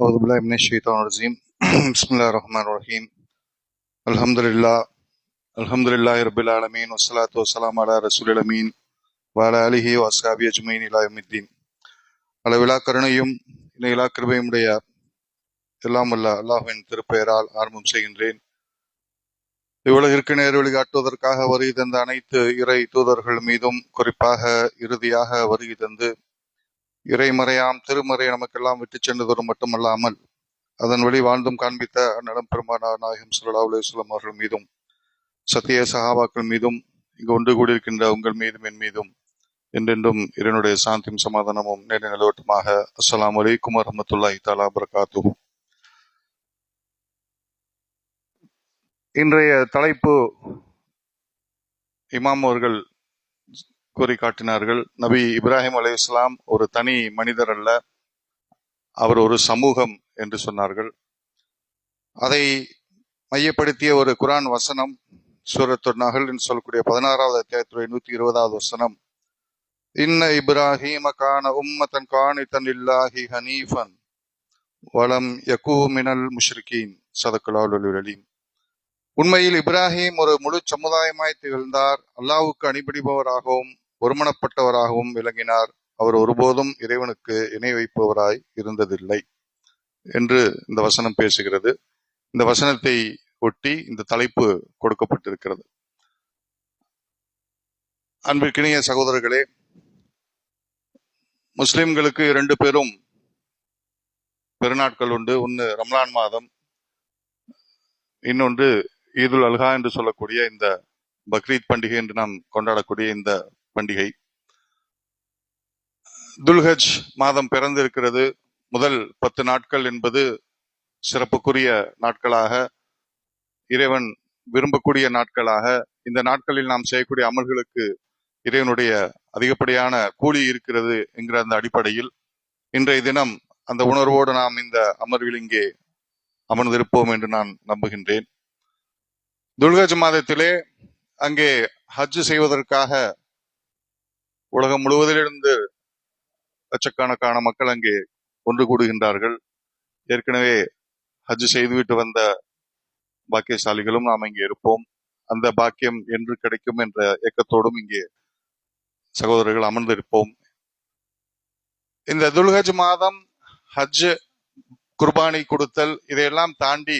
أعوذ بالله من الشيطان الرجيم بسم الله الرحمن الرحيم الحمد لله الحمد لله رب العالمين والصلاة والسلام على رسول الأمين وعلى آله وأصحابه أجمعين إلى يوم الدين அளவிலா கருணையும் இணையிலா கிருபையும் உடைய எல்லாம் வல்ல அல்லாஹ்வின் திருப்பெயரால் ஆரம்பம் செய்கின்றேன் இவ்வுலகிற்கு நேர் வழி காட்டுவதற்காக வருகை தந்த அனைத்து இறை தூதர்கள் மீதும் குறிப்பாக இறுதியாக வருகை தந்து இறைமறையாம் திருமறை நமக்கெல்லாம் விட்டு சென்றதோடு மட்டுமல்லாமல் அதன் வழி வாழ்ந்தும் காண்பித்த அந்நடம் பெருமானார் நாயகம் சுல்லா அலுவலம் அவர்கள் மீதும் சத்திய சகாபாக்கள் மீதும் இங்கு ஒன்று கூடியிருக்கின்ற உங்கள் மீதும் என் மீதும் என்றென்றும் இதனுடைய சாந்தியும் சமாதானமும் நேர நிலவட்டமாக. அஸ்லாம் அலைக்கும் வரமத்துல்லாஹி தாலா பரகாத்து இன்றைய தலைப்பு இமாம் அவர்கள் கூறி காட்டினார்கள் நபி இப்ராஹிம் அலி இஸ்லாம் ஒரு தனி மனிதர் அல்ல அவர் ஒரு சமூகம் என்று சொன்னார்கள். அதை மையப்படுத்திய ஒரு குரான் வசனம் சூரத்து நகல் என்று சொல்லக்கூடிய பதினாறாவது அத்தியாயத்துடைய நூத்தி இருபதாவது வசனம். இன்ன இப்ராஹிம கான உம்மதன் காணித்தன் இல்லாஹி ஹனீஃபன் வளம் யகூ மினல் முஷ்ரிகீன். சதக்குலாவுல் அலீம் உண்மையில் இப்ராஹிம் ஒரு முழு சமுதாயமாய் திகழ்ந்தார். அல்லாவுக்கு அணிபடிபவராகவும் ஒருமனப்பட்டவராகவும் விளங்கினார். அவர் ஒருபோதும் இறைவனுக்கு இணை வைப்பவராய் இருந்ததில்லை என்று இந்த வசனம் பேசுகிறது. இந்த வசனத்தை ஒட்டி இந்த தலைப்பு கொடுக்கப்பட்டிருக்கிறது. அன்பிற்கினிய சகோதரர்களே முஸ்லிம்களுக்கு இரண்டு பேரும் பெருநாட்கள் உண்டு. ஒன்று ரம்லான் மாதம் இன்னொன்று ஈதுல் அல்ஹா என்று சொல்லக்கூடிய இந்த பக்ரீத் பண்டிகை என்று நாம் கொண்டாடக்கூடிய இந்த பண்டிகை. துல்ஹஜ் மாதம் பிறந்திருக்கிறது. முதல் பத்து நாட்கள் என்பது சிறப்புக்குரிய நாட்களாக இறைவன் விரும்பக்கூடிய நாட்களாக இந்த நாட்களில் நாம் செய்யக்கூடிய அமல்களுக்கு இறைவனுடைய அதிகப்படியான கூலி இருக்கிறது என்கிற அந்த அடிப்படையில் இன்றைய தினம் அந்த உணர்வோடு நாம் இந்த அமர்வில் இங்கே அமர்ந்திருப்போம் என்று நான் நம்புகின்றேன். துல்கஜ் மாதத்திலே அங்கே ஹஜ் செய்வதற்காக உலகம் முழுவதிலிருந்து லட்சக்கணக்கான மக்கள் அங்கே ஒன்று கூடுகின்றார்கள். ஏற்கனவே ஹஜ் செய்துவிட்டு வந்த பாக்கியசாலிகளும் நாம் இங்கே இருப்போம். அந்த பாக்கியம் என்று கிடைக்கும் என்ற ஏக்கத்தோடும் இங்கே சகோதரர்கள் அமர்ந்திருப்போம். இந்த துல்ஹஜ் மாதம் ஹஜ் குர்பானி கொடுத்தல் இதையெல்லாம் தாண்டி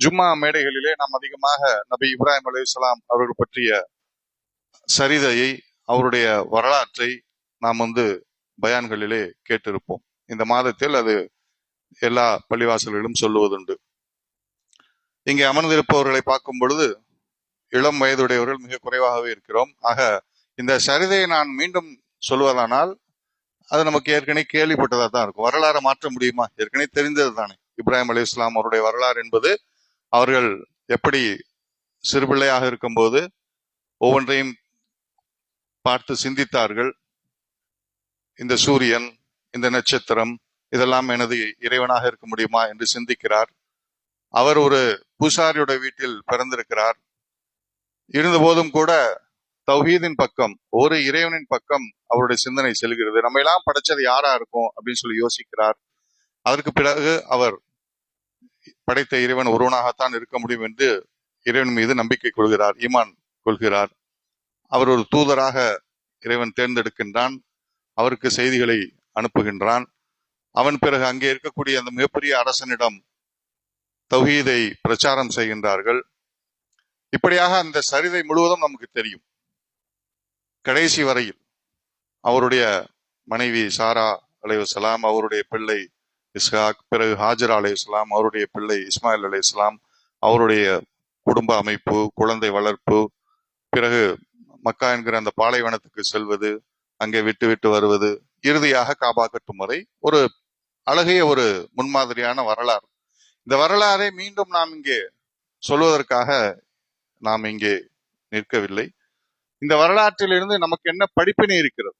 ஜும்மா மேடைகளிலே நாம் அதிகமாக நபி இப்ராஹிம் அலி இஸ்லாம் அவர்கள் பற்றிய சரிதையை அவருடைய வரலாற்றை நாம் வந்து பயான்களிலே கேட்டிருப்போம். இந்த மாதத்தில் அது எல்லா பள்ளிவாசல்களிலும் சொல்லுவதுண்டு. இங்கே அமர்ந்திருப்பவர்களை பார்க்கும் பொழுது இளம் வயதுடையவர்கள் மிக குறைவாகவே இருக்கிறோம். ஆக இந்த சரிதையை நான் மீண்டும் சொல்வதானால் அது நமக்கு ஏற்கனவே கேள்விப்பட்டதா தான் இருக்கும். வரலாறு மாற்ற முடியுமா? ஏற்கனவே தெரிந்தது தானே. இப்ராஹிம் அலி இஸ்லாம் அவருடைய வரலாறு என்பது அவர்கள் எப்படி சிறுபிள்ளையாக இருக்கும்போது ஒவ்வொன்றையும் பார்த்து சிந்தித்தார்கள். இந்த சூரியன் இந்த நட்சத்திரம் இதெல்லாம் எனது இறைவனாக இருக்க முடியுமா என்று சிந்திக்கிறார். அவர் ஒரு பூசாரியோட வீட்டில் பிறந்திருக்கிறார். இருந்த போதும் கூட தௌஹீதின் பக்கம் ஒரு இறைவனின் பக்கம் அவருடைய சிந்தனை செல்கிறது. நம்ம எல்லாம் படைச்சது யாரா இருக்கும் அப்படின்னு சொல்லி யோசிக்கிறார். அதற்கு பிறகு அவர் படைத்த இறைவன் ஒருவனாகத்தான் இருக்க முடியும் என்று இறைவன் மீது நம்பிக்கை கொள்கிறார் ஈமான் கொள்கிறார். அவர் ஒரு தூதராக இறைவன் தேர்ந்தெடுக்கின்றான். அவருக்கு செய்திகளை அனுப்புகின்றான். அவன் பிறகு அங்கே இருக்கக்கூடிய அந்த மிகப்பெரிய அரசனிடம் தௌஹீதை பிரச்சாரம் செய்கின்றார்கள். இப்படியாக அந்த சரிதை முழுவதும் நமக்கு தெரியும். கடைசி வரையில் அவருடைய மனைவி சாரா அலைவசலாம் அவருடைய பிள்ளை இஸ்ஹாக் பிறகு ஹாஜர் அலையுஸ்லாம் அவருடைய பிள்ளை இஸ்மாயில் அலையுஸ்லாம் அவருடைய குடும்ப அமைப்பு குழந்தை வளர்ப்பு பிறகு மக்கா என்கிற அந்த பாலைவனத்துக்கு செல்வது அங்கே விட்டு விட்டு வருவது இறுதியாக காபா கட்டும் முறை ஒரு அழகிய ஒரு முன்மாதிரியான வரலாறு. இந்த வரலாறை மீண்டும் நாம் இங்கே சொல்வதற்காக நாம் இங்கே நிற்கவில்லை. இந்த வரலாற்றிலிருந்து நமக்கு என்ன படிப்பினை இருக்கிறது?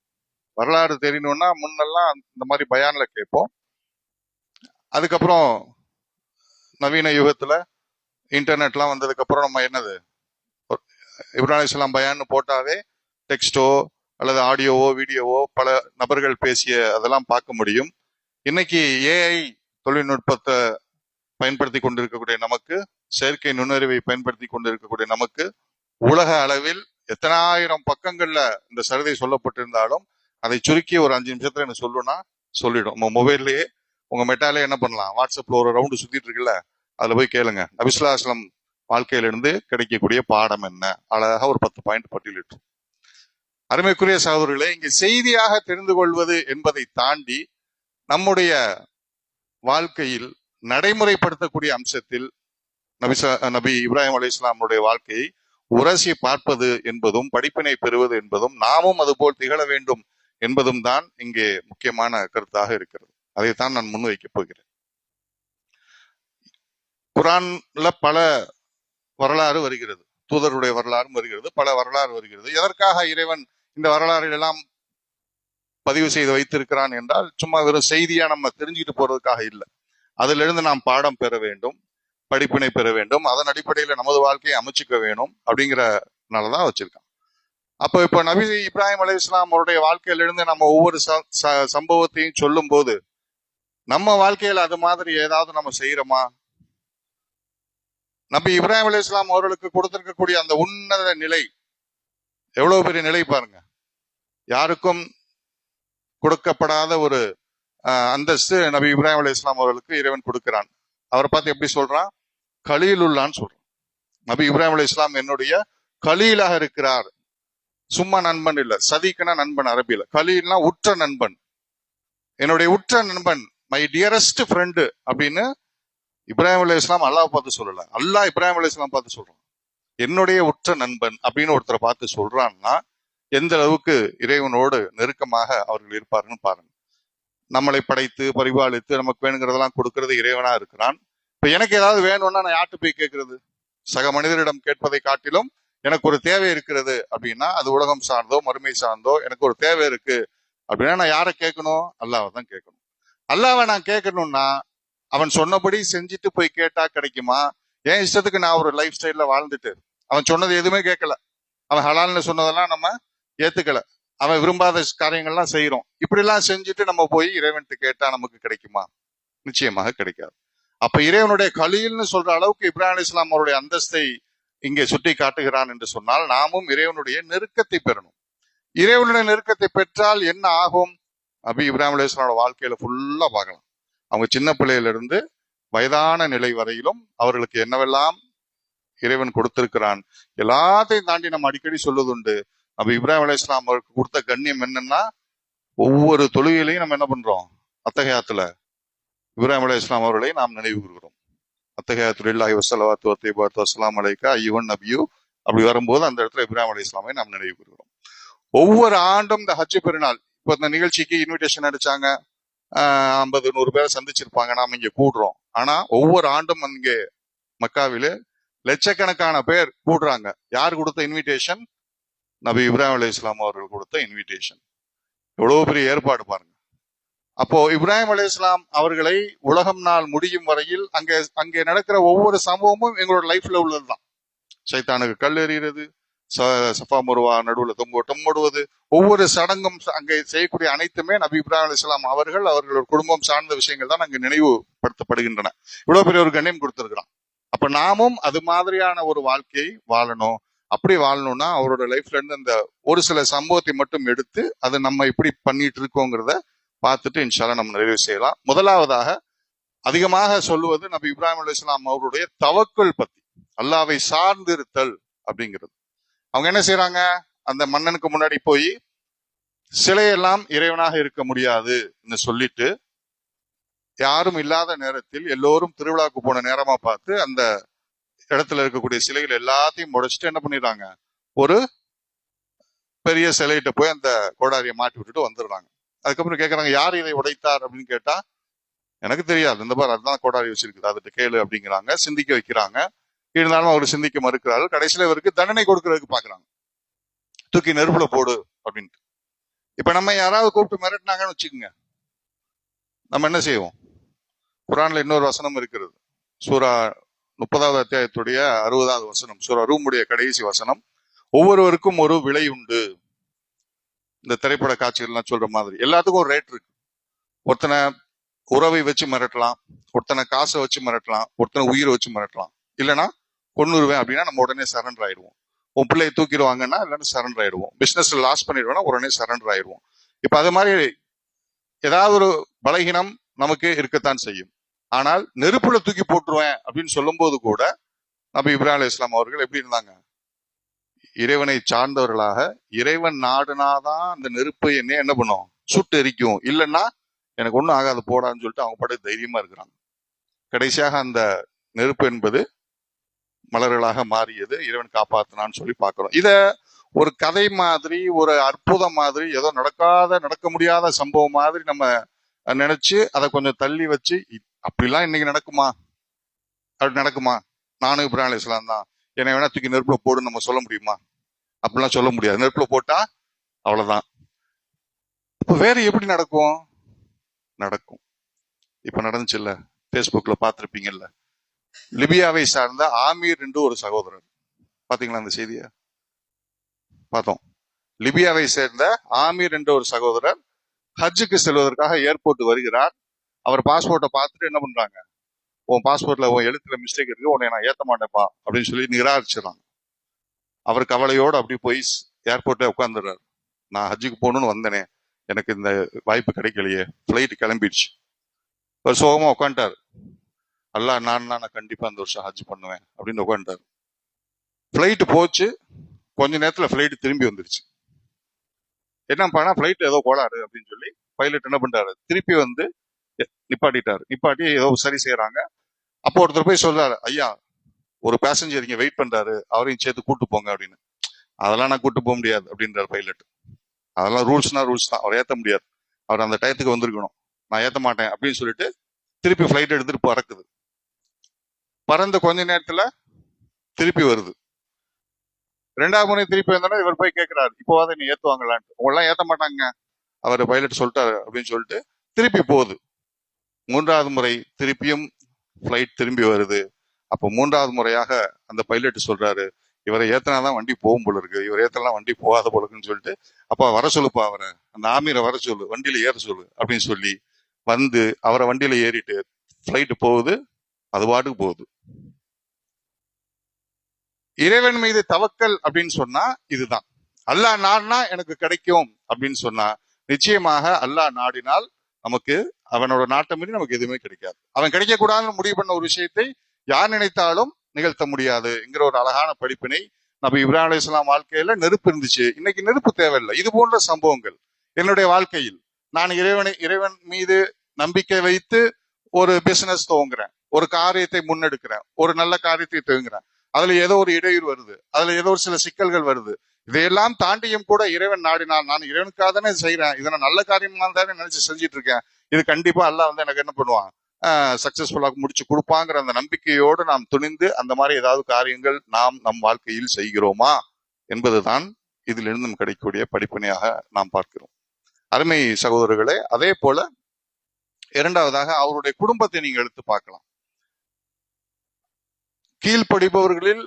வரலாறு தெரியணும்னா முன்னெல்லாம் இந்த மாதிரி பயான்ல கேட்போம். அதுக்கப்புறம் நவீன யுகத்துல இன்டர்நெட்லாம் வந்ததுக்கு அப்புறம் நம்ம என்னது? இப்ராஹிம் இஸ்லாம் பயான்னு போட்டாவே டெக்ஸ்டோ அல்லது ஆடியோவோ வீடியோவோ பல நபர்கள் பேசிய அதெல்லாம் பார்க்க முடியும். இன்னைக்கு ஏஐ தொழில்நுட்பத்தை பயன்படுத்தி கொண்டிருக்கக்கூடிய நமக்கு செயற்கை நுண்ணறிவை பயன்படுத்தி கொண்டிருக்கக்கூடிய நமக்கு உலக அளவில் எத்தனாயிரம் பக்கங்கள்ல இந்த சரதை சொல்லப்பட்டிருந்தாலும் அதை சுருக்கி ஒரு அஞ்சு நிமிஷத்துல என்ன சொல்லுனா சொல்லிடும். உங்க மொபைல்லயே உங்க மெட்டாலே என்ன பண்ணலாம்? வாட்ஸ்அப்ல ஒரு ரவுண்டு சுத்திட்டு இருக்குல்ல அதுல போய் கேளுங்க. நபிசுல்லாஸ்லம் வாழ்க்கையிலிருந்து கிடைக்கக்கூடிய பாடம் என்ன? அழகாக ஒரு பத்து பாயிண்ட் பட்டியலிட்டு அருமைக்குரிய சகோதரர்களே இங்கு செய்தியாக தெரிந்து கொள்வது என்பதை தாண்டி நம்முடைய வாழ்க்கையில் நடைமுறைப்படுத்தக்கூடிய அம்சத்தில் நபி ச- நபி இப்ராஹிம் அலி இஸ்லாமுடைய வாழ்க்கையை உரசி பார்ப்பது என்பதும் படிப்பினை பெறுவது என்பதும் நாமும் அதுபோல் திகழ வேண்டும் என்பதும் தான் இங்கே முக்கியமான கருத்தாக இருக்கிறது. அதைத்தான் நான் முன்வைக்கப் போகிறேன். குரான்ல பல வரலாறு வருகிறது. தூதருடைய வரலாறும் வருகிறது. பல வரலாறு வருகிறது. எதற்காக இறைவன் இந்த வரலாறுகள் எல்லாம் பதிவு செய்து வைத்திருக்கிறான் என்றால் சும்மா வெறும் செய்தியா நம்ம தெரிஞ்சுக்கிட்டு போறதுக்காக இல்லை. அதிலிருந்து நாம் பாடம் பெற வேண்டும் படிப்பினை பெற வேண்டும் அதன் அடிப்படையில நமது வாழ்க்கையை அமைச்சுக்க வேணும் அப்படிங்கிறனாலதான் வச்சிருக்கான். அப்போ இப்போ நபி இப்ராஹிம் அலி இஸ்லாம் அவருடைய வாழ்க்கையிலிருந்து நம்ம ஒவ்வொரு ச- ச- சம்பவத்தையும் சொல்லும் போது நம்ம வாழ்க்கையில அது மாதிரி ஏதாவது நம்ம செய்யறோமா நபி இப்ராஹிம் அலி இஸ்லாம் அவர்களுக்கு கொடுத்திருக்கக்கூடிய அந்த உன்னத நிலை எவ்வளவு பெரிய நிலை பாருங்க. யாருக்கும் கொடுக்கப்படாத ஒரு அந்தஸ்து நபி இப்ராஹிம் அலி இஸ்லாம் அவர்களுக்கு இறைவன் கொடுக்கிறான். அவரை பார்த்து எப்படி சொல்றான்? கலீலுல்லான்னு சொல்றான். நபி இப்ராஹிம் அலி இஸ்லாம் என்னுடைய கலீலாக இருக்கிறார். சும்மா நண்பன் இல்ல சதிக்குனா நண்பன் அரபியில. கலீல்னா உற்ற நண்பன். என்னுடைய உற்ற நண்பன் மை டியரஸ்ட் ஃப்ரெண்டு அப்படின்னு இப்ராஹிம் அலி இஸ்லாம் அல்லாஹ் பார்த்து சொல்லல. அல்லாஹ் இப்ராஹிம் அலி இஸ்லாம் பார்த்து சொல்றான். என்னுடைய உற்ற நண்பன் அப்படின்னு ஒருத்தரை பார்த்து சொல்றான்னா எந்த அளவுக்கு இறைவனோடு நெருக்கமாக அவர்கள் இருப்பாருன்னு பாருங்க. நம்மளை படைத்து பரிபாலித்து நமக்கு வேணுங்கிறதெல்லாம் கொடுக்கறது இறைவனா இருக்கிறான். இப்ப எனக்கு ஏதாவது வேணும்னா நான் யார்கிட்ட போய் கேட்கறது? சக மனிதரிடம் கேட்பதை காட்டிலும் எனக்கு ஒரு தேவை இருக்கிறது அப்படின்னா அது உலகம் சார்ந்தோ மறுமை சார்ந்தோ எனக்கு ஒரு தேவை இருக்கு. அப்படின்னா நான் யாரை கேட்கணும்? அல்லாவை தான் கேட்கணும். அல்லாவை நான் கேட்கணும்னா அவன் சொன்னபடி செஞ்சுட்டு போய் கேட்டா கிடைக்குமா? என் இஷ்டத்துக்கு நான் ஒரு லைஃப் ஸ்டைல்ல வாழ்ந்துட்டு அவன் சொன்னது எதுவுமே கேட்கல. அவன் ஹலால்னு சொன்னதெல்லாம் நம்ம ஏத்துக்கல. அவன் விரும்பாத காரியங்கள்லாம் செய்யறோம் இப்படி எல்லாம் செஞ்சுட்டு நம்ம போய் இறைவன்ட்டு கேட்டா நமக்கு கிடைக்குமா? நிச்சயமாக கிடைக்காது. அப்ப இறைவனுடைய கலியில்னு சொல்ற அளவுக்கு இப்ராஹிம் இஸ்லாம் அவருடைய அந்தஸ்தை இங்கே சுட்டி காட்டுகிறான் என்று சொன்னால் நாமும் இறைவனுடைய நெருக்கத்தை பெறணும். இறைவனுடைய நெருக்கத்தை பெற்றால் என்ன ஆகும்? அபி இப்ராஹிம் அலி இஸ்லாமோட வாழ்க்கையில ஃபுல்லா பார்க்கலாம். அவங்க சின்ன பிள்ளையிலிருந்து வயதான நிலை வரையிலும் அவர்களுக்கு என்னவெல்லாம் இறைவன் கொடுத்திருக்கிறான் எல்லாத்தையும் தாண்டி நம்ம அடிக்கடி சொல்லுதுண்டு. நம்ம இப்ராஹிம் அலி இஸ்லாம் அவருக்கு கொடுத்த கண்ணியம் என்னன்னா ஒவ்வொரு தொழுகையிலையும் நம்ம என்ன பண்றோம்? அத்தகையாத்துல இப்ராஹிம் அலி இஸ்லாம் அவர்களை நாம் நினைவு கூறுகிறோம். அத்தகையாத்துல்லாஹி வசலவாத்து வத்தைபாத்து அஸ்லாம் அலைக்கா ஐவன் நபியூ. அப்படி வரும்போது அந்த இடத்துல இப்ராஹிம் அலி இஸ்லாமை நாம் நினைவு கூறுகிறோம். ஒவ்வொரு ஆண்டும் இந்த ஹஜ் பெருநாள் இப்போ இந்த நிகழ்ச்சிக்கு இன்விடேஷன் அடிச்சாங்க. ஐம்பது நூறு பேரை சந்திச்சிருப்பாங்க. நாம் இங்கே கூடுறோம். ஆனா ஒவ்வொரு ஆண்டும் அங்கே மக்காவிலே லட்சக்கணக்கான பேர் கூடுறாங்க. யார் கொடுத்த இன்விடேஷன் நபி இப்ராஹிம் அலி இஸ்லாம் அவர்கள் கொடுத்த இன்விடேஷன் எவ்வளவு பெரிய ஏற்பாடு பாருங்க. அப்போ இப்ராஹிம் அலி இஸ்லாம் அவர்களை உலகம் நாள் முடியும் வரையில் அங்கே அங்கே நடக்கிற ஒவ்வொரு சம்பவமும் எங்களோட லைஃப்ல உள்ளதுதான். சைத்தானுக்கு கல் எறிகிறது. சஃபா முருவா நடுவுல தொங்கோட்டம் ஓடுவது ஒவ்வொரு சடங்கும் அங்கே செய்யக்கூடிய அனைத்துமே நபி இப்ராஹிம் அலி இஸ்லாம் அவர்கள் அவர்களோட குடும்பம் சார்ந்த விஷயங்கள் தான் அங்கு நினைவுபடுத்தப்படுகின்றன. இவ்வளவு பெரிய ஒரு கண்ணியம் கொடுத்திருக்கிறான். அப்ப நாமும் அது மாதிரியான ஒரு வாழ்க்கையை வாழணும். அப்படி வாழணும்னா அவரோட லைஃப்ல இருந்து அந்த ஒரு சில சம்பவத்தை மட்டும் எடுத்து அதை நம்ம இப்படி பண்ணிட்டு இருக்கோங்கிறத பார்த்துட்டு இன்ஷால்லா நம்ம நிறைவு செய்யலாம். முதலாவதாக அதிகமாக சொல்லுவது நபி இப்ராஹிம் அலி இஸ்லாம் அவருடைய தவக்கல் பத்தி அல்லாவை சார்ந்திருத்தல் அப்படிங்கிறது. அவங்க என்ன செய்யறாங்க அந்த மன்னனுக்கு முன்னாடி போய் சிலையெல்லாம் இறைவனாக இருக்க முடியாதுன்னு சொல்லிட்டு யாரும் இல்லாத நேரத்தில் எல்லோரும் திருவிழாவுக்கு போன நேரமா பார்த்து அந்த இடத்துல இருக்கக்கூடிய சிலைகள் எல்லாத்தையும் உடைச்சிட்டு என்ன பண்ணிடுறாங்க? ஒரு பெரிய சிலைகிட்ட போய் அந்த கோடாரியை மாட்டி விட்டுட்டு வந்துடுறாங்க. அதுக்கப்புறம் கேட்கறாங்க யார் இதை உடைத்தார்? அப்படின்னு கேட்டா எனக்கு தெரியாது. இந்த மாதிரி அதுதான் கோடாரி வச்சிருக்குது. அதுட்டு கேளு அப்படிங்கிறாங்க. சிந்திக்க வைக்கிறாங்க. இருந்தாலும் அவர் சிந்திக்க மறுக்கிறார்கள் கடைசியில இவருக்கு தண்டனை கொடுக்கறதுக்கு பாக்குறாங்க. தூக்கி நெருப்புல போடு அப்படின்ட்டு. இப்ப நம்ம யாராவது கூப்பிட்டு மிரட்டினாங்கன்னு வச்சுக்கோங்க. நம்ம என்ன செய்வோம்? குரான்ல இன்னொரு வசனம் இருக்கிறது. சூரா முப்பதாவது அத்தியாயத்துடைய அறுபதாவது வசனம் சூரா ரூமுடைய கடைசி வசனம். ஒவ்வொருவருக்கும் ஒரு விலை உண்டு. இந்த திரைப்பட காட்சிகள்லாம் சொல்ற மாதிரி. எல்லாத்துக்கும் ஒரு ரேட் இருக்கு. ஒருத்தனை உறவை வச்சு மிரட்டலாம். ஒருத்தனை காசை வச்சு மிரட்டலாம். ஒருத்தனை உயிரை வச்சு மிரட்டலாம். இல்லைன்னா கொன்னுருவேன் அப்படின்னா நம்ம உடனே சரண்டர் ஆயிடுவோம். உன் பிள்ளையை தூக்கிடுவாங்கன்னா இல்லைன்னா சரண்டர் ஆயிடுவோம். பிஸ்னஸ்ல லாஸ் பண்ணிடுவோம்னா உடனே சரண்டர் ஆயிடுவோம். இப்போ அது மாதிரி ஏதாவது ஒரு பலகீனம் நமக்கு இருக்கத்தான் செய்யும். ஆனால் நெருப்புல தூக்கி போட்டுருவேன் அப்படின்னு சொல்லும்போது கூட நபி இப்ராஹிம் அலி இஸ்லாம் அவர்கள் எப்படி இருந்தாங்க? இறைவனை சார்ந்தவர்களாக இறைவன் நாடுனாதான் அந்த நெருப்பு என்ன என்ன பண்ணும்? சுட்டு எரிக்கும். இல்லைன்னா எனக்கு ஒன்றும் ஆகாது போடான்னு சொல்லிட்டு அவங்க பாட்டு தைரியமா இருக்கிறாங்க. கடைசியாக அந்த நெருப்பு என்பது மலர்களாக மாறியது. இறைவன் காப்பாத்தினான்னு சொல்லி பார்க்கிறோம். இத ஒரு கதை மாதிரி ஒரு அற்புதம் மாதிரி ஏதோ நடக்காத நடக்க முடியாத சம்பவம் மாதிரி நம்ம நினைச்சு அதை கொஞ்சம் தள்ளி வச்சு அப்படிலாம் இன்னைக்கு நடக்குமா? அப்படி நடக்குமா? நானும் இப்ராஹிம் இஸ்லாம் தான். என்னை வேணா தூக்கி நெருப்புல போடுன்னு நம்ம சொல்ல முடியுமா? அப்படிலாம் சொல்ல முடியாது. நெருப்புல போட்டா அவ்வளவுதான். இப்ப வேற எப்படி நடக்கும்? நடக்கும். இப்ப நடந்துச்சுல்ல? Facebookல பார்த்திருப்பீங்கல்ல? லிபியாவை சார்ந்த ஆமீர் என்று ஒரு சகோதரர். பாத்தீங்களா அந்த செய்தியை? பார்த்தோம். லிபியாவை சேர்ந்த ஆமீர் என்ற ஒரு சகோதரர் ஹஜ்ஜுக்கு செல்வதற்காக ஏர்போர்ட் வருகிறார். அவர் பாஸ்போர்ட்டை பார்த்துட்டு என்ன பண்றாங்க? உன் பாஸ்போர்ட்ல உன் எழுத்துல மிஸ்டேக் இருக்கு உன்னை நான் ஏத்த மாட்டேப்பா அப்படின்னு சொல்லி நிராகரிச்சிடறாங்க. அவர் கவலையோடு அப்படி போய் ஏர்போர்ட்ல உட்காந்துடுறாரு நான் ஹஜ்ஜுக்கு போகணும்னு வந்தேனே எனக்கு இந்த வாய்ப்பு கிடைக்கலையே ஃப்ளைட் கிளம்பிடுச்சு. ஒரு சோகமா உட்காந்துட்டார் அல்லா நான் நான் கண்டிப்பா அந்த வருஷம் ஹஜ் பண்ணுவேன் அப்படின்னு உட்காந்துட்டார் ஃப்ளைட் போச்சு. கொஞ்ச நேரத்துல ஃப்ளைட் திரும்பி வந்துருச்சு. என்ன பண்ணா ஃப்ளைட் ஏதோ கோளாறு அப்படின்னு சொல்லி பைலட் என்ன பண்றாரு? திருப்பி வந்து நிப்பாட்டிட்டாரு. நிப்பாட்டி ஏதோ சரி செய்யறாங்க அப்போ ஒருத்தர் போய் சொல்றாரு ஐயா ஒரு பேசஞ்சர் இங்க வெயிட் பண்றாரு. அவரையும் சேர்த்து கூட்டு போங்க அப்படின்னு. அதெல்லாம் நான் கூட்டு போக முடியாது அப்படின்றார் பைலட் அதெல்லாம் ரூல்ஸ்னா ரூல்ஸ் தான். அவர் ஏத்த முடியாது. அவர் அந்த டயத்துக்கு வந்திருக்கணும். நான் ஏத்த மாட்டேன் அப்படின்னு சொல்லிட்டு திருப்பி ஃபிளைட் எடுத்துட்டு பறக்குது. பறந்த கொஞ்ச நேரத்துல திருப்பி வருது. ரெண்டாவது முறை திருப்பி வந்தோடனே இவர் போய் கேட்கிறாரு இப்போவாத நீ ஏத்துவாங்களான்ட்டு. உங்களெல்லாம் ஏத்த மாட்டாங்க அவர் பைலட் சொல்லிட்டாரு அப்படின்னு சொல்லிட்டு திருப்பி போகுது. மூன்றாவது முறை திருப்பியும் ஃப்ளைட் திரும்பி வருது. அப்போ மூன்றாவது முறையாக அந்த பைலட் சொல்றாரு இவரை ஏத்தனாதான் வண்டி போகும் போல இருக்கு. இவர் ஏத்தலாம் வண்டி போகாத போல இருக்குன்னு சொல்லிட்டு அப்ப வர சொல்லுப்பா அவரை. அந்த ஆமீரை வர சொல்லு வண்டியில ஏற சொல்லு அப்படின்னு சொல்லி வந்து அவரை வண்டியில ஏறிட்டு ஃப்ளைட்டு போகுது அது பாட்டுக்கு போகுது. இறைவன் மீது தவக்கல் அப்படின்னு சொன்னா இதுதான். அல்லாஹ் நாடினா எனக்கு கிடைக்கும் அப்படின்னு சொன்னா நிச்சயமாக அல்லாஹ் நாடினால் நமக்கு அவனோட நாட்டை மீறி நமக்கு எதுவுமே கிடைக்காது. அவன் கிடைக்கக்கூடாதுன்னு முடிவு பண்ண ஒரு விஷயத்தை யார் நினைத்தாலும் நிகழ்த்த முடியாது என்கிற ஒரு அழகான படிப்பினை நம்ம இப்ராஹிம் இஸ்லாம் வாழ்க்கையில நெருப்பு இருந்துச்சு. இன்னைக்கு நெருப்பு தேவையில்லை. இது போன்ற சம்பவங்கள் என்னுடைய வாழ்க்கையில் நான் இறைவனை இறைவன் மீது நம்பிக்கை வைத்து ஒரு பிசினஸ் துவங்குறேன். ஒரு காரியத்தை முன்னெடுக்கிறேன். ஒரு நல்ல காரியத்தை துவங்குறேன். அதுல ஏதோ ஒரு இடையூறு வருது. அதுல ஏதோ ஒரு சில சிக்கல்கள் வருது. இதையெல்லாம் தாண்டியும் கூட இறைவன் நாடினால் நான் இறைவனுக்காக தானே செய்யறேன் இதை நான் நல்ல காரியமா தானே நினைச்சு செஞ்சுட்டு இருக்கேன். இது கண்டிப்பா அல்லாஹ் வந்து எனக்கு என்ன பண்ணுவான்? சக்சஸ்ஃபுல்லாக முடிச்சு கொடுப்பாங்கிற அந்த நம்பிக்கையோடு நாம் துணிந்து அந்த மாதிரி ஏதாவது காரியங்கள் நாம் நம் வாழ்க்கையில் செய்கிறோமா என்பதுதான் இதில் இருந்தும் கிடைக்கக்கூடிய படிப்பினையாக நாம் பார்க்கிறோம். அருமை சகோதரர்களே அதே போல இரண்டாவதாக அவருடைய குடும்பத்தை நீங்க எடுத்து பார்க்கலாம். கீழ்ப்படிபவர்களில்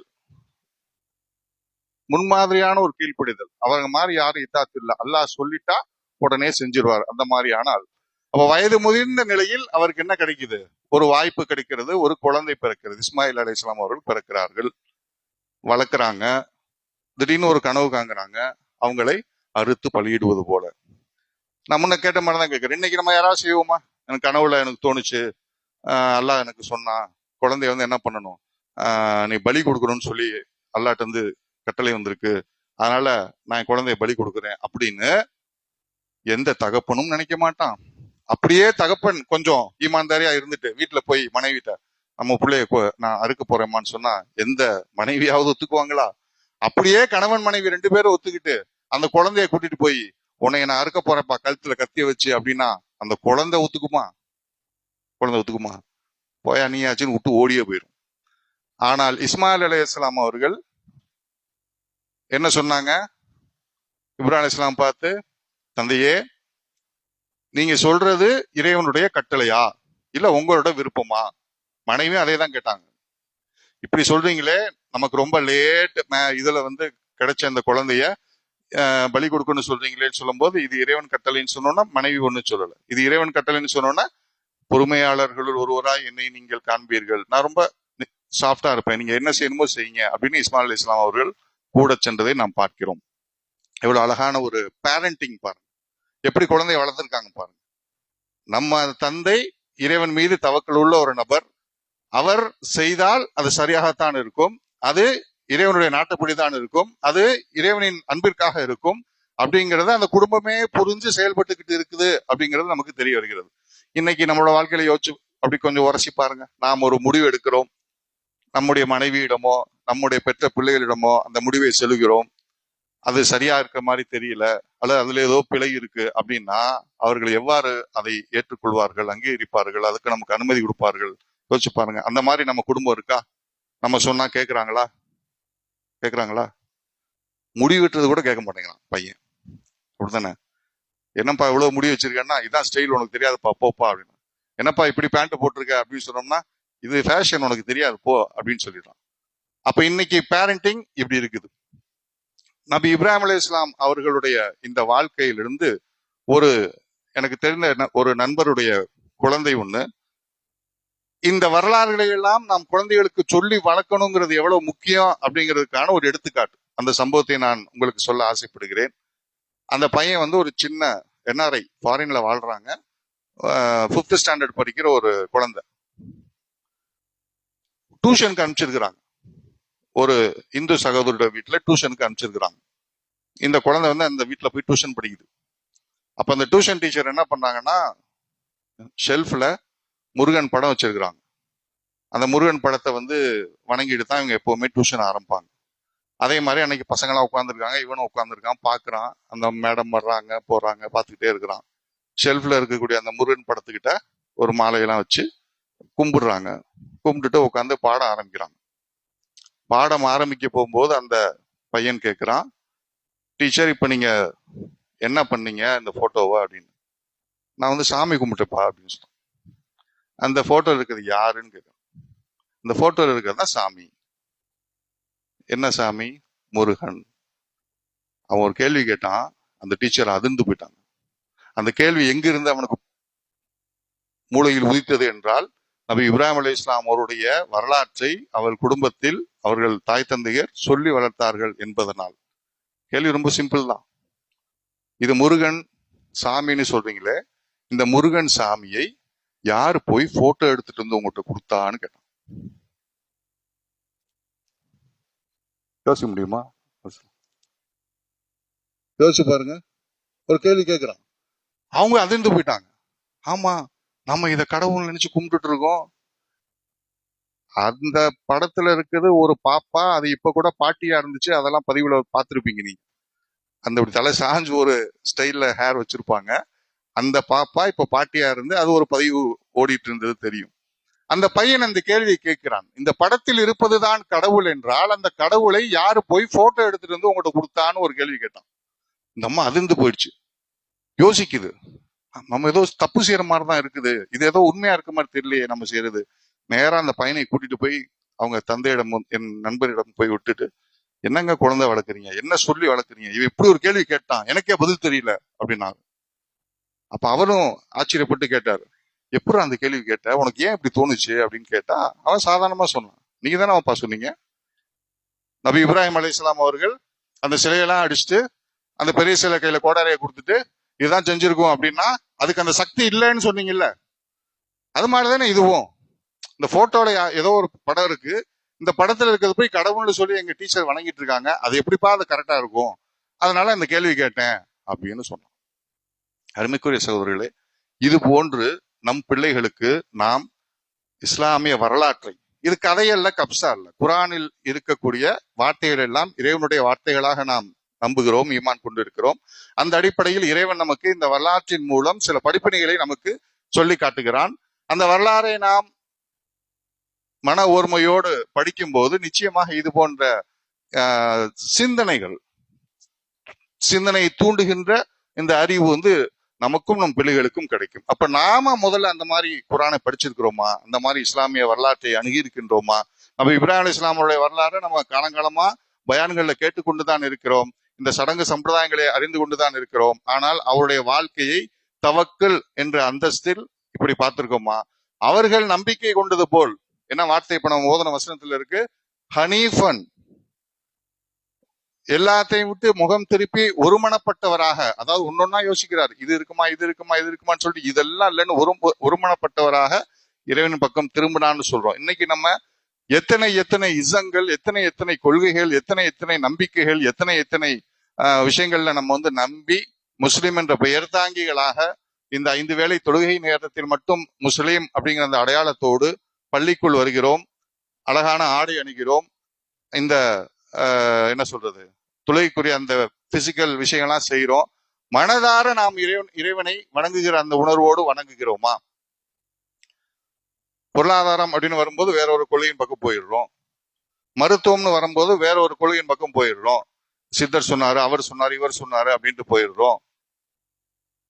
முன்மாதிரியான ஒரு கீழ்ப்படிதல். அவங்க மாதிரி யாரும் இத்தாத்து இல்ல. அல்லாஹ் சொல்லிட்டா உடனே செஞ்சிருவார். அந்த மாதிரியான ஆள். அப்ப வயது முதிர்ந்த நிலையில் அவருக்கு என்ன கிடைக்குது? ஒரு வாய்ப்பு கிடைக்கிறது. ஒரு குழந்தை பிறக்கிறது. இஸ்மாயில் அலி இஸ்லாம் அவர்கள் பிறக்கிறார்கள். வளர்க்குறாங்க. திடீர்னு ஒரு கனவு காங்குறாங்க அவங்களை அறுத்து பலியிடுவது போல. நான் முன்ன கேட்ட மாதிரி தான் கேட்கிறேன். இன்னைக்கு நம்ம யாராவது செய்வோமா? எனக்கு கனவுல எனக்கு தோணுச்சு. அல்லாஹ் எனக்கு சொன்னா குழந்தைய வந்து என்ன பண்ணணும்? நீ பலி கொடுக்கணும்னு சொல்லி அல்லாட்ட இருந்து கட்டளை வந்திருக்கு. அதனால நான் என் குழந்தைய பலி கொடுக்குறேன் அப்படின்னு எந்த தகப்பனும் நினைக்க மாட்டான். அப்படியே தகப்பன் கொஞ்சம் ஈமான்தாரியா இருந்துட்டு வீட்டுல போய் மனைவிட்ட நம்ம பிள்ளைய நான் அறுக்க போறேம்மான்னு சொன்னா எந்த மனைவியாவது ஒத்துக்குவாங்களா? அப்படியே கணவன் மனைவி ரெண்டு பேரும் ஒத்துக்கிட்டு அந்த குழந்தைய கூட்டிட்டு போய் உன்னை நான் அறுக்க போறேன்ப்பா கழுத்துல கத்திய வச்சு அப்படின்னா அந்த குழந்தை ஒத்துக்குமா? குழந்தை ஒத்துக்குமா? போயா நீயாச்சுன்னு விட்டு ஓடியே போயிடும் ஆனால் இஸ்மாயில் அலையாம் அவர்கள் என்ன சொன்னாங்க? இப்ராஹிம் இஸ்லாம் பார்த்து தந்தையே நீங்க சொல்றது இறைவனுடைய கட்டளையா? இல்ல உங்களோட விருப்பமா? மனைவியும் அதே தான் கேட்டாங்க. இப்படி சொல்றீங்களே நமக்கு ரொம்ப லேட் இதுல வந்து கிடைச்ச அந்த குழந்தைய அஹ், பலி கொடுக்கணும்னு சொல்றீங்களேன்னு சொல்லும்போது இது இறைவன் கட்டளைன்னு சொன்னோம்னா மனைவி ஒண்ணு சொல்லல. இது இறைவன் கட்டளைன்னு சொன்னோம்னா பொறுமையாளர்களுள் ஒருவராய் என்னை நீங்கள் காண்பீர்கள். நான் ரொம்ப சாஃப்டா இருப்பேன். நீங்க என்ன செய்யணுமோ செய்யுங்க அப்படின்னு இஸ்மாயில் அலி இஸ்லாம் அவர்கள் கூட சென்றதை நாம் பார்க்கிறோம். எவ்வளவு அழகான ஒரு பேரண்டிங் பாருங்க. எப்படி குழந்தைய வளர்த்துருக்காங்க பாருங்க. நம்ம தந்தை இறைவன் மீது தவக்கல் உள்ள ஒரு நபர். அவர் செய்தால் அது சரியாகத்தான் இருக்கும். அது இறைவனுடைய நாட்டுப்படிதான் இருக்கும். அது இறைவனின் அன்பிற்காக இருக்கும். அப்படிங்கிறத அந்த குடும்பமே புரிஞ்சு செயல்பட்டுக்கிட்டு இருக்குது அப்படிங்கிறது நமக்கு தெரிய வருகிறது. இன்னைக்கு நம்மளோட வாழ்க்கையில யோசிச்சு அப்படி கொஞ்சம் உரசி பாருங்க. நாம் ஒரு முடிவு எடுக்கிறோம். நம்முடைய மனைவியிடமோ நம்முடைய பெற்ற பிள்ளைகளிடமோ அந்த முடிவை செலுகிறோம் அது சரியா இருக்க மாதிரி தெரியல. அல்லது அதுல ஏதோ பிழை இருக்கு அப்படின்னா அவர்கள் எவ்வாறு அதை ஏற்றுக்கொள்வார்கள் அங்கீகரிப்பார்கள் அதுக்கு நமக்கு அனுமதி கொடுப்பார்கள் யோசிச்சு பாருங்க. அந்த மாதிரி நம்ம குடும்பம் இருக்கா? நம்ம சொன்னா கேக்குறாங்களா? கேக்குறாங்களா? முடிவிட்டுறது கூட கேட்க மாட்டேங்கிறான் பையன். அப்படிதானே என்னப்பா இவ்வளவு முடி வச்சிருக்கேன்னா இதான் ஸ்டைல் உனக்கு தெரியாதுப்பா போப்பா அப்படின்னு. என்னப்பா இப்படி பேண்ட் போட்டிருக்க அப்படின்னு சொன்னோம்னா இது ஃபேஷன் உனக்கு தெரியாது போ அப்படின்னு சொல்லிடுறான். அப்ப இன்னைக்கு பேரண்டிங் இப்படி இருக்குது. நபி இப்ராஹிம் அலி இஸ்லாம் அவர்களுடைய இந்த வாழ்க்கையிலிருந்து ஒரு எனக்கு தெரிந்த ந- ஒரு நண்பருடைய குழந்தை ஒண்ணு. இந்த வரலாறுகளை எல்லாம் நாம் குழந்தைகளுக்கு சொல்லி வளர்க்கணுங்கிறது எவ்வளவு முக்கியம் அப்படிங்கிறதுக்கான ஒரு எடுத்துக்காட்டு. அந்த சம்பவத்தை நான் உங்களுக்கு சொல்ல ஆசைப்படுகிறேன். அந்த பையன் வந்து ஒரு சின்ன என்ஆர்ஐ ஃபாரின்ல வாழ்றாங்க. ஃபிஃப்த் ஸ்டாண்டர்ட் படிக்கிற ஒரு குழந்தை. டியூஷனுக்கு அனுப்பிச்சிருக்கிறாங்க. ஒரு இந்து சகோதரோட வீட்டுல டியூஷனுக்கு அனுப்பிச்சிருக்கிறாங்க. இந்த குழந்தை வந்து அந்த வீட்டுல போய் டியூஷன் படிக்குது. அப்ப அந்த டியூஷன் டீச்சர் என்ன பண்ணாங்கன்னா ஷெல்ஃப்ல முருகன் படம் வச்சிருக்கிறாங்க. அந்த முருகன் படத்தை வந்து வணங்கிட்டு தான் இவங்க எப்பவுமே டியூஷன் ஆரம்பிப்பாங்க. அதே மாதிரி அன்னைக்கு பசங்களாம் உட்காந்துருக்காங்க இவனும் உட்காந்துருக்கான் பார்க்குறான் அந்த மேடம் வர்றாங்க போறாங்க பார்த்துக்கிட்டே இருக்கிறான். ஷெல்ஃப்ல இருக்கக்கூடிய அந்த முருகன் படத்துக்கிட்ட ஒரு மாலையெல்லாம் வச்சு கும்பிடுறாங்க. கும்பிட்டுட்டு உட்காந்து பாட ஆரம்பிக்கிறாங்க. பாடம் ஆரம்பிக்க போகும்போது அந்த பையன் கேட்குறான் டீச்சர் இப்போ நீங்க என்ன பண்ணீங்க இந்த போட்டோவை? அப்படின்னு. நான் வந்து சாமி கும்பிட்டுப்பா அப்படின்னு சொன்னேன். அந்த போட்டோ இருக்கிறது யாருன்னு கேட்குறேன் இந்த போட்டோல இருக்கிறது தான் சாமி. என்ன சாமி? முருகன். அவன் ஒரு கேள்வி கேட்டான். அந்த டீச்சர் அதிர்ந்து போயிட்டாங்க. அந்த கேள்வி எங்கிருந்து அவனுக்கு மூளையில் உதித்தது என்றால் நபி இப்ராஹிம் அலி இஸ்லாம் அவருடைய வரலாற்றை அவர் குடும்பத்தில் அவர்கள் தாய் தந்தையர் சொல்லி வளர்த்தார்கள் என்பதனால். கேள்வி ரொம்ப சிம்பிள் தான். இது முருகன் சாமின்னு சொல்றீங்களே இந்த முருகன் சாமியை யார் போய் போட்டோ எடுத்துட்டு வந்து உங்கள்கிட்ட கொடுத்தான்னு கேட்டான். யோசிக்க முடியுமா? யோசிச்சு பாருங்க. ஒரு கேள்வி கேட்கிறான் அவங்க அதிர்ந்து போயிட்டாங்க. ஆமா நம்ம இத கடவுள் நினைச்சு கும்பிட்டுட்டு இருக்கோம். அந்த படத்துல இருக்குது ஒரு பாப்பா அது இப்ப கூட பாட்டியா இருந்துச்சு. அதெல்லாம் பதிவுல பார்த்துருப்பீங்க நீங்க. அந்த இப்படி தலை சாஞ்சு ஒரு ஸ்டைல்ல ஹேர் வச்சிருப்பாங்க. அந்த பாப்பா இப்ப பாட்டியா இருந்து அது ஒரு பதிவு ஓடிட்டு இருந்தது தெரியும். அந்த பையன் அந்த கேள்வியை கேட்கிறான். இந்த படத்தில் இருப்பதுதான் கடவுள் என்றால் அந்த கடவுளை யாரு போய் போட்டோ எடுத்துட்டு வந்து உங்கள்கிட்ட கொடுத்தான்னு ஒரு கேள்வி கேட்டான். இந்த அம்மா அதிர்ந்து போயிடுச்சு. யோசிக்குது. நம்ம ஏதோ தப்பு செய்யற மாதிரி தான் இருக்குது. இது ஏதோ உண்மையா இருக்க மாதிரி தெரியலையே நம்ம செய்யறது. நேரா அந்த பையனை கூட்டிட்டு போய் அவங்க தந்தையிடம் என் நண்பரிடம் போய் விட்டுட்டு என்னங்க குழந்தை வளர்க்குறீங்க? என்ன சொல்லி வளர்க்குறீங்க? இவன் இப்படி ஒரு கேள்வி கேட்டான். எனக்கே பதில் தெரியல. அப்படின்னாரு அப்ப அவரும் ஆச்சரியப்பட்டு கேட்டாரு. எப்படி அந்த கேள்வி கேட்ட? உனக்கு ஏன் இப்படி தோணுச்சு? அப்படின்னு கேட்டா அவன் சாதாரணமா சொன்னான். நீங்க தானே அப்பா சொன்னீங்க? நபி இப்ராஹிம் அலைஹிஸ்ஸலாம் அவர்கள் அந்த சிலையெல்லாம் அடிச்சுட்டு அந்த பெரிய சிலை கையில கோடாரையை கொடுத்துட்டு இதுதான் செஞ்சிருக்கோம் அப்படின்னா அதுக்கு அந்த சக்தி இல்லைன்னு சொன்னீங்கல்ல அது மாதிரிதானே இதுவும். இந்த போட்டோல ஏதோ ஒரு படம் இருக்கு. இந்த படத்துல இருக்கிறது போய் கடவுள்னு சொல்லி எங்க டீச்சர் வணங்கிட்டு இருக்காங்க. அது எப்படிப்பா அது கரெக்டா இருக்கும்? அதனால இந்த கேள்வி கேட்டேன் அப்படின்னு சொன்னோம் அருமைக்குரிய சகோதரர்களே இது போன்று நம் பிள்ளைகளுக்கு நாம் இஸ்லாமிய வரலாற்றை இது கதையல்ல கப்சா அல்ல. குரானில் இருக்கக்கூடிய வார்த்தைகள் எல்லாம் இறைவனுடைய வார்த்தைகளாக நாம் நம்புகிறோம் ஈமான் கொண்டிருக்கிறோம். அந்த அடிப்படையில் இறைவன் நமக்கு இந்த வரலாற்றின் மூலம் சில படிப்பினைகளை நமக்கு சொல்லி காட்டுகிறான். அந்த வரலாறை நாம் மன ஓர்மையோடு படிக்கும்போது நிச்சயமாக இது போன்ற சிந்தனைகள் சிந்தனையை தூண்டுகின்ற இந்த அறிவு வந்து நமக்கும் நம் பிள்ளைகளுக்கும் கிடைக்கும். அப்ப நாம முதல்ல அந்த மாதிரி குரானை படிச்சிருக்கிறோமா? அந்த மாதிரி இஸ்லாமிய வரலாற்றை அணுகி இருக்கின்றோமா நம்ம இப்ராஹிம் இஸ்லாமுடைய வரலாறை நம்ம காலங்காலமா பயான்கள்ல கேட்டுக்கொண்டுதான் இருக்கிறோம். இந்த சடங்கு சம்பிரதாயங்களை அறிந்து கொண்டுதான் இருக்கிறோம். ஆனால் அவருடைய வாழ்க்கையை தவக்கல் என்ற அந்தஸ்தில் இப்படி பார்த்திருக்கோமா? அவர்கள் நம்பிக்கை கொண்டது போல். என்ன வார்த்தை? இப்ப நம்ம ஓதன வசனத்துல இருக்கு. ஹனீஃபன் எல்லாத்தையும் விட்டு முகம் திருப்பி ஒருமனப்பட்டவராக. அதாவது ஒன்னொன்னா யோசிக்கிறார். இது இருக்குமா இது இருக்குமா இது இருக்குமான்னு சொல்லிட்டு இதெல்லாம் இல்லைன்னு ஒரு ஒருமனப்பட்டவராக இறைவன் பக்கம் திரும்பினான்னு சொல்றோம். இன்னைக்கு நம்ம எத்தனை எத்தனை இசங்கள் எத்தனை எத்தனை கொள்கைகள் எத்தனை எத்தனை நம்பிக்கைகள் எத்தனை எத்தனை விஷயங்கள்ல நம்ம வந்து நம்பி முஸ்லிம் என்ற பெயர் தாங்கிகளாக இந்த ஐந்து வேளை தொழுகை நேரத்தில் மட்டும் முஸ்லீம் அப்படிங்கிற அந்த அடையாளத்தோடு பள்ளிக்குள் வருகிறோம். அழகான ஆடை அணிகிறோம். இந்த ஆஹ், என்ன சொல்றது? தொழுகைக்குரிய அந்த பிசிக்கல் விஷயங்கள்லாம் செய்கிறோம். மனதார நாம் இறைவன் இறைவனை வணங்குகிற அந்த உணர்வோடு வணங்குகிறோமா? பொருளாதாரம் அப்படின்னு வரும்போது வேற ஒரு கொள்கையின் பக்கம் போயிடுறோம். மருத்துவம்னு வரும்போது வேற ஒரு கொள்கையின் பக்கம் போயிடுறோம். சித்தர் சொன்னாரு அவர் சொன்னாரு இவர் சொன்னாரு அப்படின்ட்டு போயிடுறோம்.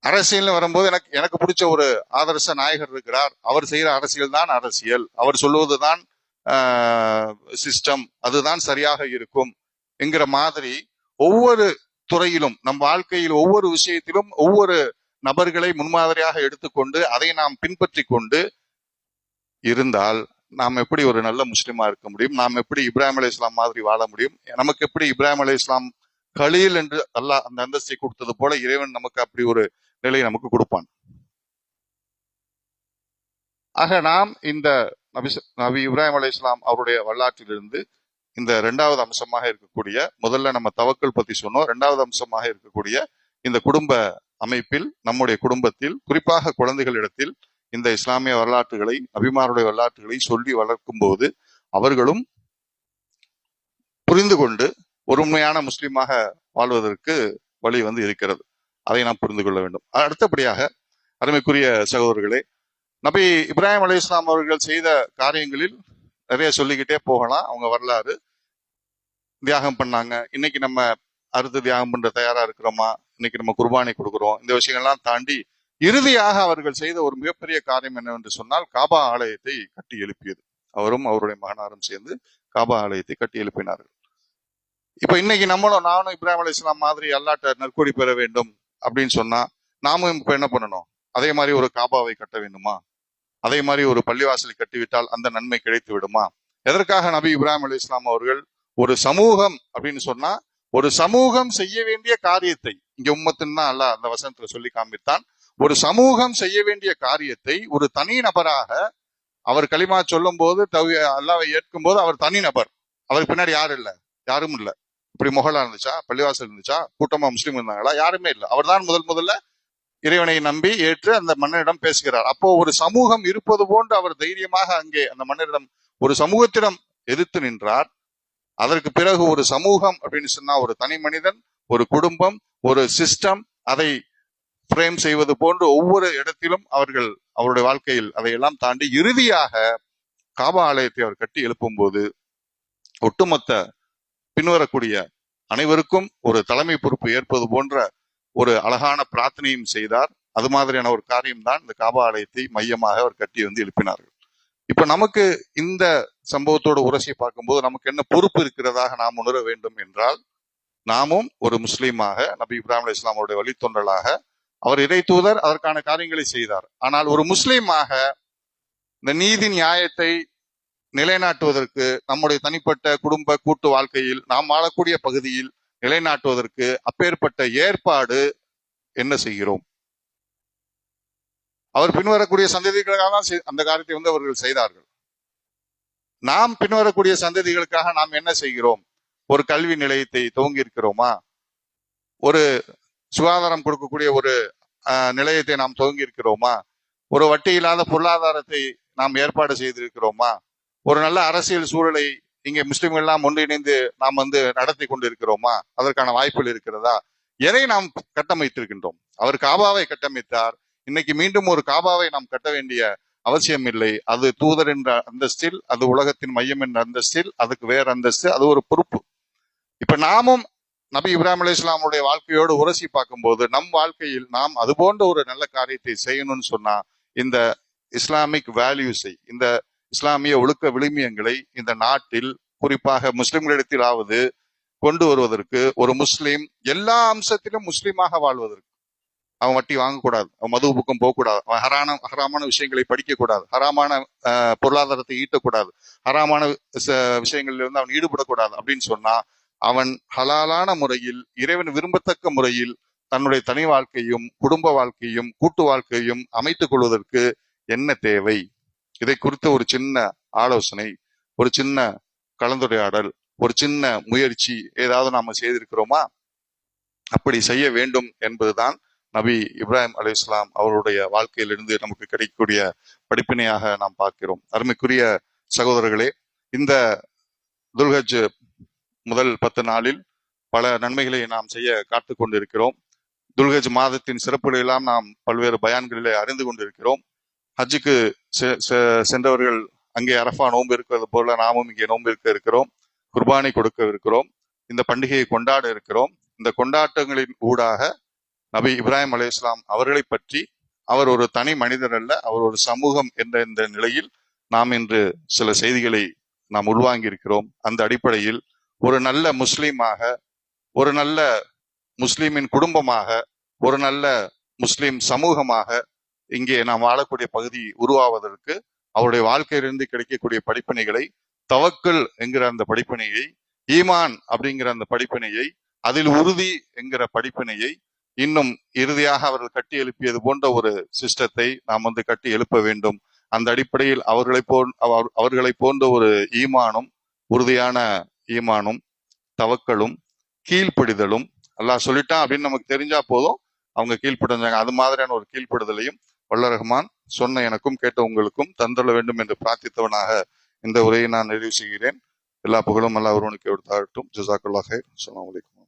அரசியல்னு வரும்போது எனக்கு எனக்கு பிடிச்ச ஒரு ஆதர்ச நாயகர் இருக்கிறார். அவர் செய்யற அரசியல் தான் அரசியல். அவர் சொல்லுவதுதான் சிஸ்டம் அதுதான் சரியாக இருக்கும் என்கிற மாதிரி ஒவ்வொரு துறையிலும் நம் வாழ்க்கையில் ஒவ்வொரு விஷயத்திலும் ஒவ்வொரு நபர்களை முன்மாதிரியாக எடுத்துக்கொண்டு அதை நாம் பின்பற்றி கொண்டு இருந்தால் நாம் எப்படி ஒரு நல்ல முஸ்லிமா இருக்க முடியும்? நாம் எப்படி இப்ராஹிம் அலி இஸ்லாம் மாதிரி வாழ முடியும்? நமக்கு எப்படி இப்ராஹிம் அலி இஸ்லாம் கலீல் என்று அல்லாஹ் அந்த அந்தஸ்தை கொடுத்தது போல இறைவன் நமக்கு அப்படி ஒரு நிலையை நமக்கு கொடுப்பான். ஆக நாம் இந்த நபி நபி இப்ராஹிம் அலி இஸ்லாம் அவருடைய வரலாற்றிலிருந்து இந்த ரெண்டாவது அம்சமாக இருக்கக்கூடிய முதல்ல நம்ம தவக்கல் பத்தி சொன்னோம். ரெண்டாவது அம்சமாக இருக்கக்கூடிய இந்த குடும்ப அமைப்பில் நம்முடைய குடும்பத்தில் குறிப்பாக குழந்தைகளிடத்தில் இந்த இஸ்லாமிய வரலாற்றுகளை நபிமாருடைய வரலாற்றுகளை சொல்லி வளர்க்கும் போது அவர்களும் புரிந்து கொண்டு ஒரு உண்மையான முஸ்லீமாக வாழ்வதற்கு வழி வந்து இருக்கிறது. அதை நாம் புரிந்து கொள்ள வேண்டும். அடுத்தபடியாக அருமைக்குரிய சகோதரர்களே நபி இப்ராஹிம் அலி இஸ்லாம் அவர்கள் செய்த காரியங்களில் நிறைய சொல்லிக்கிட்டே போகலாம். அவங்க வரலாறு தியாகம் பண்ணாங்க. இன்னைக்கு நம்ம அறுத்து தியாகம் பண்ற தயாரா இருக்கிறோமா? இன்னைக்கு நம்ம குர்பானி கொடுக்கிறோம். இந்த விஷயங்கள்லாம் தாண்டி இறுதியாக அவர்கள் செய்த ஒரு மிகப்பெரிய காரியம் என்னவென்று சொன்னால் காபா ஆலயத்தை கட்டி எழுப்பியது. அவரும் அவருடைய மகனாரும் சேர்ந்து காபா ஆலயத்தை கட்டி எழுப்பினார்கள். இப்ப இன்னைக்கு நம்மளும் நானும் இப்ராஹிம் அலி இஸ்லாம் மாதிரி அல்லாட்ட நற்கொடி பெற வேண்டும் அப்படின்னு சொன்னா நாமும் இப்ப என்ன பண்ணணும்? அதே மாதிரி ஒரு காபாவை கட்ட வேண்டுமா? அதே மாதிரி ஒரு பள்ளிவாசலை கட்டிவிட்டால் அந்த நன்மை கிடைத்து விடுமா? எதற்காக நபி இப்ராஹிம் அலி இஸ்லாம் அவர்கள் ஒரு சமூகம் அப்படின்னு சொன்னா ஒரு சமூகம் செய்ய வேண்டிய காரியத்தை இங்க உம்மத்துன்னு தான் அந்த வசனத்துல சொல்லி காமித்தான் ஒரு சமூகம் செய்ய வேண்டிய காரியத்தை ஒரு தனி நபராக அவர் களிமா சொல்லும் போது தவி அல்லாவை ஏற்கும் போது அவர் தனி நபர். அவருக்கு பின்னாடி யாரும் இல்ல. யாரும் இல்ல. இப்படி முகலா இருந்துச்சா? பள்ளிவாசல் இருந்துச்சா? கூட்டமா முஸ்லீம் இருந்தாங்களா? யாருமே இல்லை. அவர் தான் முதல் முதல்ல இறைவனை நம்பி ஏற்று அந்த மன்னரிடம் பேசுகிறார். அப்போ ஒரு சமூகம் இருப்பது போன்று அவர் தைரியமாக அங்கே அந்த மன்னரிடம் ஒரு சமூகத்திடம் எதிர்த்து நின்றார். அதற்கு பிறகு ஒரு சமூகம் அப்படின்னு சொன்னா ஒரு தனி மனிதன் ஒரு குடும்பம் ஒரு சிஸ்டம் அதை ஃப்ரேம் செய்வது போன்று ஒவ்வொரு இடத்திலும் அவர்கள் அவருடைய வாழ்க்கையில் அதையெல்லாம் தாண்டி இறுதியாக காபா ஆலயத்தை அவர் கட்டி எழுப்பும் போது ஒட்டுமொத்த பின்வரக்கூடிய அனைவருக்கும் ஒரு தலைமை பொறுப்பு ஏற்பது போன்ற ஒரு அழகான பிரார்த்தனையும் செய்தார். அது மாதிரியான ஒரு காரியம்தான் இந்த காபா ஆலயத்தை மையமாக அவர் கட்டி வந்து எழுப்பினார்கள். இப்ப நமக்கு இந்த சம்பவத்தோட உரசி பார்க்கும்போது நமக்கு என்ன பொறுப்பு இருக்கிறதாக நாம் உணர வேண்டும் என்றால் நாமும் ஒரு முஸ்லீமாக நபி இப்ராஹிம் அலி இஸ்லாமுடைய வழித்தொண்டலாக அவர் இறை தூதர் அதற்கான காரியங்களை செய்தார். ஆனால் ஒரு முஸ்லீமாக இந்த நீதி நியாயத்தை நிலைநாட்டுவதற்கு நம்முடைய தனிப்பட்ட குடும்ப கூட்டு வாழ்க்கையில் நாம் வாழக்கூடிய பகுதியில் நிலைநாட்டுவதற்கு அப்பேற்பட்ட ஏற்பாடு என்ன செய்கிறோம்? அவர் பின்வரக்கூடிய சந்ததிகளுக்காக தான் செய்- அந்த காரியத்தை வந்து அவர்கள் செய்தார்கள். நாம் பின்வரக்கூடிய சந்ததிகளுக்காக நாம் என்ன செய்கிறோம்? ஒரு கல்வி நிலையத்தை துவங்கி இருக்கிறோமா ஒரு சுகாதாரம் கொடுக்கக்கூடிய ஒரு நிலையத்தை நாம் துவங்கி இருக்கிறோமா ஒரு வட்டி இல்லாத பொருளாதாரத்தை நாம் ஏற்பாடு செய்திருக்கிறோமா? ஒரு நல்ல அரசியல் சூழலை இங்கே முஸ்லிம்கள் எல்லாம் ஒன்றிணைந்து நாம் வந்து நடத்தி கொண்டு இருக்கிறோமா அதற்கான வாய்ப்புகள் இருக்கிறதா? எதை நாம் கட்டமைத்திருக்கின்றோம்? அவர் காபாவை கட்டமைத்தார். இன்னைக்கு மீண்டும் ஒரு காபாவை நாம் கட்ட வேண்டிய அவசியம் இல்லை. அது தூதர் என்ற அந்தஸ்தில் அது உலகத்தின் மையம் என்ற அந்தஸ்தில் அதுக்கு வேற அந்தஸ்து அது ஒரு பொறுப்பு. இப்ப நாமும் நபி இப்ராஹிம் அலி இஸ்லாமுடைய வாழ்க்கையோடு உரசி பார்க்கும்போது நம் வாழ்க்கையில் நாம் அது போன்ற ஒரு நல்ல காரியத்தை செய்யணும்னு சொன்னா இந்த இஸ்லாமிக் வேல்யூஸை இந்த இஸ்லாமிய ஒழுக்க விழுமியங்களை இந்த நாட்டில் குறிப்பாக முஸ்லிம்களிடத்திலாவது கொண்டு வருவதற்கு ஒரு முஸ்லீம் எல்லா அம்சத்திலும் முஸ்லீமாக வாழ்வதற்கு அவன் வட்டி வாங்கக்கூடாது அவன் மது பக்கம் போகக்கூடாது அவன் ஹரான ஹராமான விஷயங்களை படிக்கக்கூடாது ஹராமான பொருளாதாரத்தை ஈட்டக்கூடாது ஹராமான ச- விஷயங்களில் இருந்து அவன் ஈடுபடக்கூடாது அப்படின்னு சொன்னா அவன் ஹலாலான முறையில் இறைவன் விரும்பத்தக்க முறையில் தன்னுடைய தனி வாழ்க்கையும் குடும்ப வாழ்க்கையும் கூட்டு வாழ்க்கையும் அமைத்துக் கொள்வதற்கு என்ன தேவை? இதை குறித்த ஒரு சின்ன ஆலோசனை ஒரு சின்ன கலந்துரையாடல் ஒரு சின்ன முயற்சி ஏதாவது நாம செய்திருக்கிறோமா? அப்படி செய்ய வேண்டும் என்பதுதான் நபி இப்ராஹிம் அலைஹிஸ்ஸலாம் அவருடைய வாழ்க்கையிலிருந்து நமக்கு கிடைக்கக்கூடிய படிப்பினையாக நாம் பார்க்கிறோம். அருமைக்குரிய சகோதரர்களே இந்த துல்ஹஜ் முதல் பத்து நாளில் பல நன்மைகளை நாம் செய்ய காத்து கொண்டிருக்கிறோம். துல்கஜ் மாதத்தின் சிறப்புகளெல்லாம் நாம் பல்வேறு பயான்களிலே அறிந்து கொண்டிருக்கிறோம். ஹஜ்ஜுக்கு செ- சென்றவர்கள் அங்கே அரஃபா நோன்பு இருக்கிறது போல நாமும் இங்கே நோன்பு இருக்க இருக்கிறோம். குர்பானை கொடுக்க இருக்கிறோம். இந்த பண்டிகையை கொண்டாட இருக்கிறோம். இந்த கொண்டாட்டங்களின் ஊடாக நபி இப்ராஹிம் அலைஹிஸ்ஸலாம் அவர்களை பற்றி அவர் ஒரு தனி மனிதர் அல்ல அவர் ஒரு சமூகம் என்ற இந்த நிலையில் நாம் இன்று சில செய்திகளை நாம் உள்வாங்கி இருக்கிறோம் அந்த அடிப்படையில் ஒரு நல்ல முஸ்லீமாக ஒரு நல்ல முஸ்லீமின் குடும்பமாக ஒரு நல்ல முஸ்லீம் சமூகமாக இங்கே நாம் வாழக்கூடிய பகுதி உருவாவதற்கு அவருடைய வாழ்க்கையிலிருந்து கிடைக்கக்கூடிய படிப்பினைகளை தவக்கல் என்கிற அந்த படிப்பினையை ஈமான் அப்படிங்கிற அந்த படிப்பினையை அதில் உறுதி என்கிற படிப்பினையை இன்னும் இறுதியாக அவர்கள் கட்டி எழுப்பியது போன்ற ஒரு சிஸ்டத்தை நாம் வந்து கட்டி எழுப்ப வேண்டும். அந்த அடிப்படையில் அவர்களை போ அவர்- அவர்களை போன்ற ஒரு ஈமானும் உறுதியான ஈமானும் தவக்களும் கீழ்ப்படிதலும் அல்லாஹ் சொல்லிட்டான் அப்படின்னு நமக்கு தெரிஞ்சா போதும். அவங்க கீழ்ப்படிஞ்சாங்க. அது மாதிரியான ஒரு கீழ்ப்படுதலையும் வல்ல ரஹ்மான் சொன்ன எனக்கும் கேட்ட உங்களுக்கும் தந்துள்ள வேண்டும் என்று பிரார்த்தித்தவனாக இந்த உரையை நான் நிறைவு செய்கிறேன். எல்லா புகழும் எல்லா ஒருவனுக்கு எடுத்தாகட்டும். ஜசாக்குல்லாஹே அலாம் அலைக்கும்.